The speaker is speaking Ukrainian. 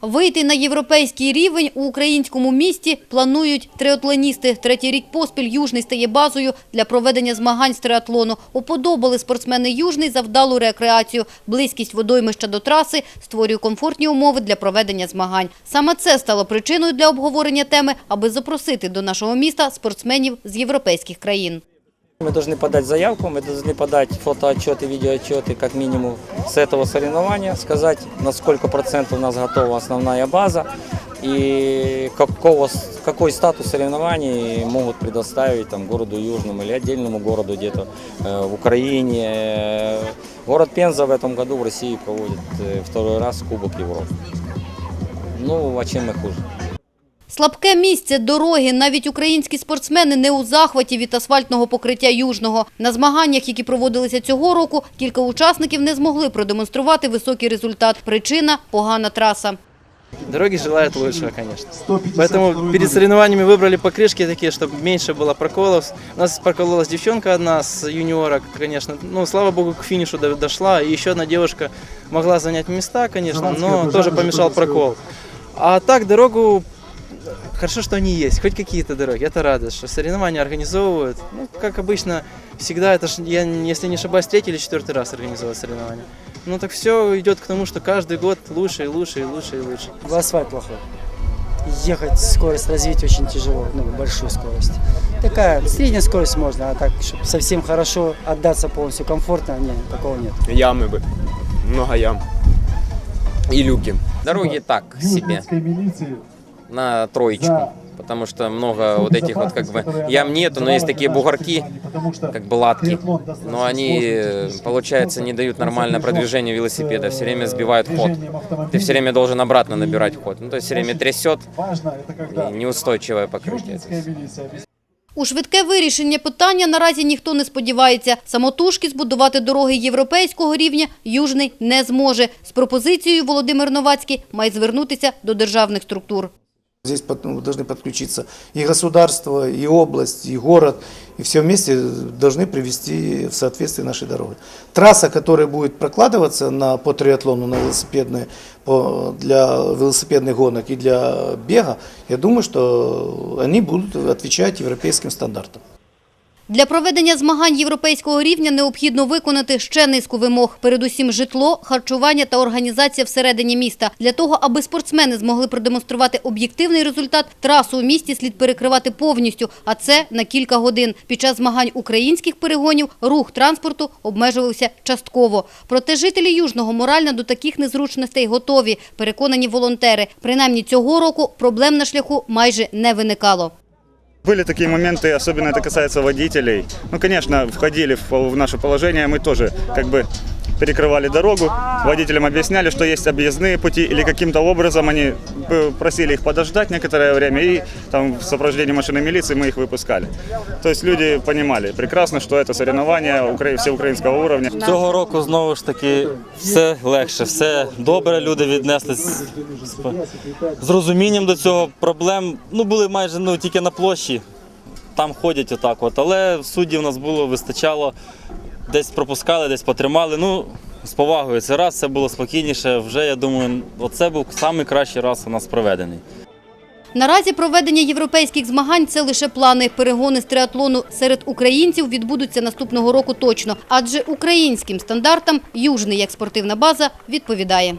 Вийти на європейський рівень у українському місті планують триатлоністи. Третій рік поспіль Южний стає базою для проведення змагань з триатлону. Уподобали спортсмени Южний за вдалу рекреацію. Близькість водоймища до траси створює комфортні умови для проведення змагань. Саме це стало причиною для обговорення теми, аби запросити до нашого міста спортсменів з європейських країн. Мы должны подать заявку, мы должны подать фотоотчеты, видеоотчеты, как минимум с этого соревнования, сказать, на сколько процентов у нас готова основная база и какого, какой статус соревнований могут предоставить там, городу Южному или отдельному городу где-то э, в Украине. Город Пенза в этом году в России проводит э, второй раз Кубок Европы. Ну, а чем мы хуже? Слабке місце дороги. Навіть українські спортсмени не у захваті від асфальтного покриття Южного. На змаганнях, які проводилися цього року, кілька учасників не змогли продемонструвати високий результат. Причина – погана траса. Дороги желают лучшего, конечно. Поэтому перед соревнованиями выбрали покрышки такие, чтобы меньше было проколов. У нас прокололась девчонка одна с юниорок, конечно. Ну, слава богу, к финишу до- дошла. И еще одна девушка могла занять места, конечно, но тоже помешал прокол. А так дорогу Хорошо, что они есть, хоть какие-то дороги, это радость, что соревнования организовывают. Ну, как обычно, всегда, это ж, я, если не ошибаюсь, третий или четвертый раз организовывать соревнования. Ну так все идет к тому, что каждый год лучше и лучше и лучше и лучше. Асфальт плохой. Ехать скорость развить очень тяжело, ну, большую скорость. Такая, средняя скорость можно, а так, чтобы совсем хорошо отдаться полностью комфортно, нет, такого нет. Ямы бы. Много ям. И люки. Дороги так себе, на троечку. Потому что много вот этих вот как бы ям нету, но есть такие бугорки, как бы латки. Но они, э, получается, не дают нормальное продвижение велосипеда, все время сбивают ход. Ты все время должен обратно набирать ход. Ну, то есть все время трясет, и неустойчивое покрытие. У швидке вирішення питання наразі ніхто не сподівається. Самотужки збудувати дороги європейського рівня Южний не зможе. З пропозицією Володимир Новацький має звернутися до державних структур. Здесь под- ну, должны подключиться и государство, и область, и город, и все вместе должны привести в соответствие наши дороги. Трасса, которая будет прокладываться на, по триатлону на велосипедные, по, для велосипедных гонок и для бега, я думаю, что они будут отвечать европейским стандартам. Для проведення змагань європейського рівня необхідно виконати ще низку вимог. Передусім житло, харчування та організація всередині міста. Для того, аби спортсмени змогли продемонструвати об'єктивний результат, трасу у місті слід перекривати повністю, а це на кілька годин. Під час змагань українських перегонів рух транспорту обмежувався частково. Проте жителі Южного морально до таких незручностей готові, переконані волонтери. Принаймні цього року проблем на шляху майже не виникало. Были такие моменты, особенно это касается водителей. Ну, конечно, входили в, пол- в наше положение, мы тоже как бы перекрывали дорогу, водителям объясняли, что есть объездные пути, или каким-то образом они э, просили их подождать некоторое время, и там в сопровождении машины милиции мы их выпускали. То есть люди понимали прекрасно, что это соревнования укра- всеукраинского уровня. Цього року знову ж таки все легше, все добре. Люди віднеслись з, з розумінням до цього. Проблем ну були майже ну тільки на площі. Там ходять отак, от. Але суддів у нас було, вистачало. Десь пропускали, десь потримали. Ну, з повагою. Це раз це було спокійніше. Вже я думаю, оце був найкращий раз у нас проведений. Наразі проведення європейських змагань – це лише плани. Перегони з триатлону серед українців відбудуться наступного року точно. Адже українським стандартам Южний як спортивна база відповідає.